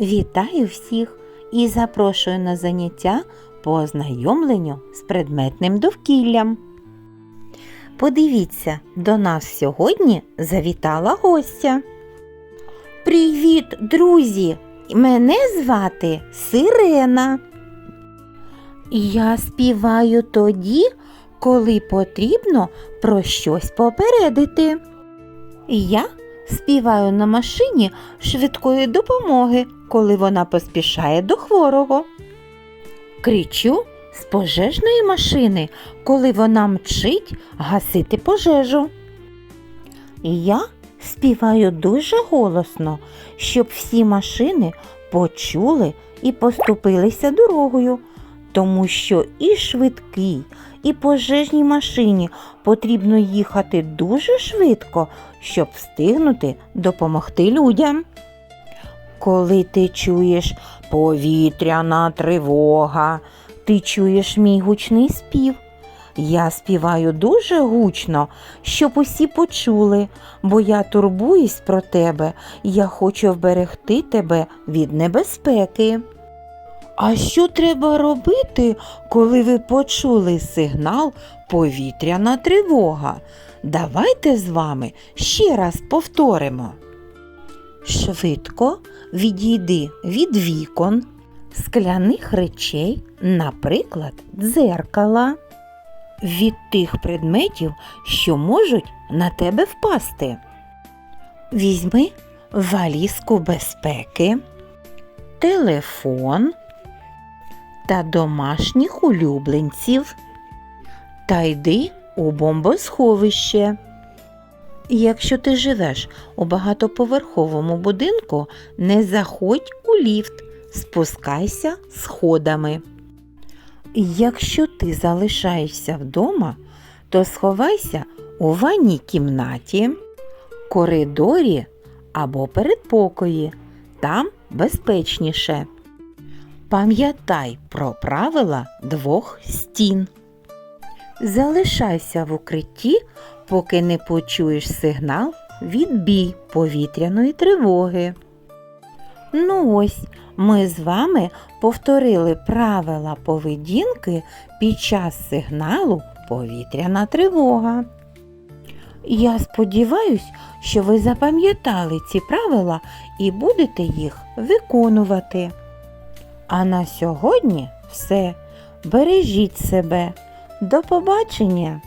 Вітаю всіх і запрошую на заняття по ознайомленню з предметним довкіллям. Подивіться, до нас сьогодні завітала гостя. Привіт, друзі! Мене звати Сирена. Я співаю тоді, коли потрібно про щось попередити. Я співаю на машині швидкої допомоги, коли вона поспішає до хворого. Кричу з пожежної машини, коли вона мчить гасити пожежу. Я співаю дуже голосно, щоб всі машини почули і поступилися дорогою, тому що і швидкій, і пожежній машині потрібно їхати дуже швидко, щоб встигнути допомогти людям. Коли ти чуєш повітряна тривога, ти чуєш мій гучний спів. Я співаю дуже гучно, щоб усі почули, бо я турбуюсь про тебе, я хочу вберегти тебе від небезпеки. А що треба робити, коли ви почули сигнал повітряна тривога? Давайте з вами ще раз повторимо. Швидко відійди від вікон, скляних речей, наприклад, дзеркала, від тих предметів, що можуть на тебе впасти. Візьми валізку безпеки, телефон та домашніх улюбленців та йди у бомбосховище. Якщо ти живеш у багатоповерховому будинку, не заходь у ліфт, спускайся сходами. Якщо ти залишаєшся вдома, то сховайся у ванній кімнаті, коридорі або передпокої. Там безпечніше. Пам'ятай про правила двох стін. Залишайся в укритті, поки не почуєш сигнал відбій повітряної тривоги. Ну ось, ми з вами повторили правила поведінки під час сигналу повітряна тривога. Я сподіваюсь, що ви запам'ятали ці правила і будете їх виконувати. А на сьогодні все. Бережіть себе. До побачення!